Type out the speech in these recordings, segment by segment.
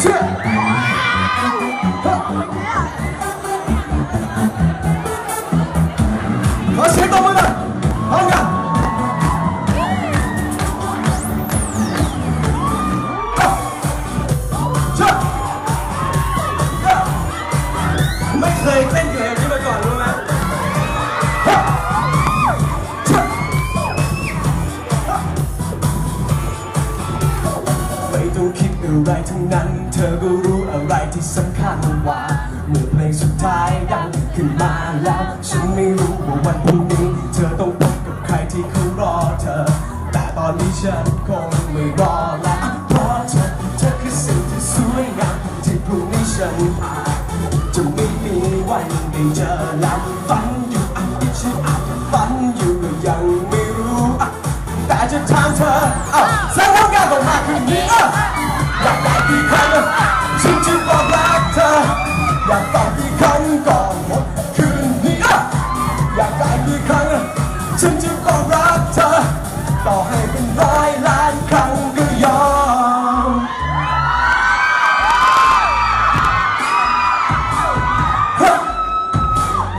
เชื่อ อะไรทั้งนั้น เธอก็รู้อะไรที่สำคัญว่า เมื่อเพลงสุดท้ายดังขึ้นมาแล้ว ฉันไม่รู้ว่าวันพรุ่งนี้ เธอต้องพบกับใครที่เขารอเธอ แต่ตอนนี้ฉันคงไม่รอแล้วเพราะเธอเธอคือสิ่งที่สวยงามที่พรุ่งนี้ฉันอาจจะไม่มีวันได้เจอแล้วฝัน ฉันจะบอกรักเธอ ต่อให้เป็นร้อยล้านครั้งก็ยอม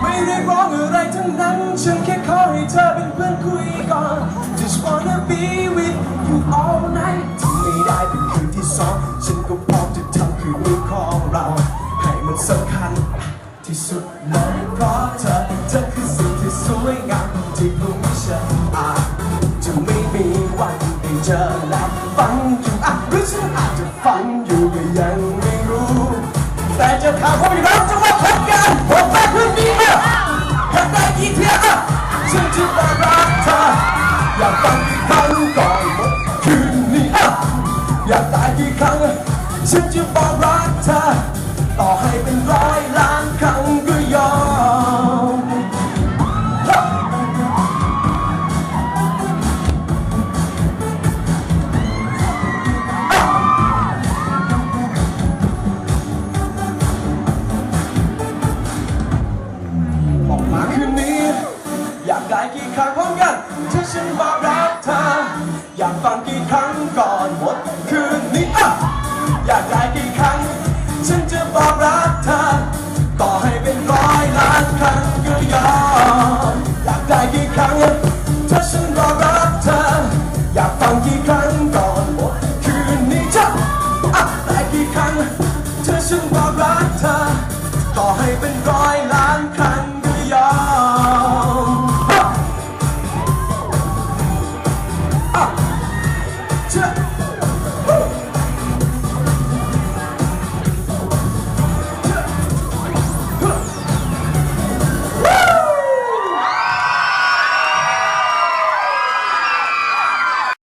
ไม่เรียกร้องอะไรทั้งนั้น ฉันแค่ขอให้เธอเป็นเพื่อนคุยก่อน Just wanna be with you all night ถ้าไม่ได้เป็นคืนที่สองฉันก็พร้อมจะทำคืนนี้ของเรา ให้มันสำคัญที่สุดเลยเพราะเธอเธอคือสิ่งที่สวยงาม ที่พุ่งฉันอาจจะไม่มีวันได้เจอและฝันอยู่อะหรือฉันอาจจะฝันอยู่ก็ยังไม่รู้ แต่จะถามผมอีกแล้วจะมาพบกันผมมาคืนนี้เมื่ออยากได้กี่เที่ยวอะฉันจะมารักเธออยากฟังกี่ครั้งก่อนหมดคืนนี้อะอยากได้กี่ครั้งฉันจะบอกรักเธอต่อให้เป็นร้อยล้านครั้ง ฉันบอกรักเธอ อยากฟังกี่ครั้งก่อนหมดคืนนี้อะอยากได้กี่ครั้ง ฉันจะบอกรักเธอ ต่อให้เป็นร้อยล้านครั้งก็ยอมอยากได้กี่ครั้งถ้าฉันบอกรักเธอ อยากฟังกี่ครั้งก่อนหมดคืนนี้จ้ะอะได้กี่ครั้งถ้าฉันบอกรักเธอ ต่อให้เป็นร้อยล้านครั้ง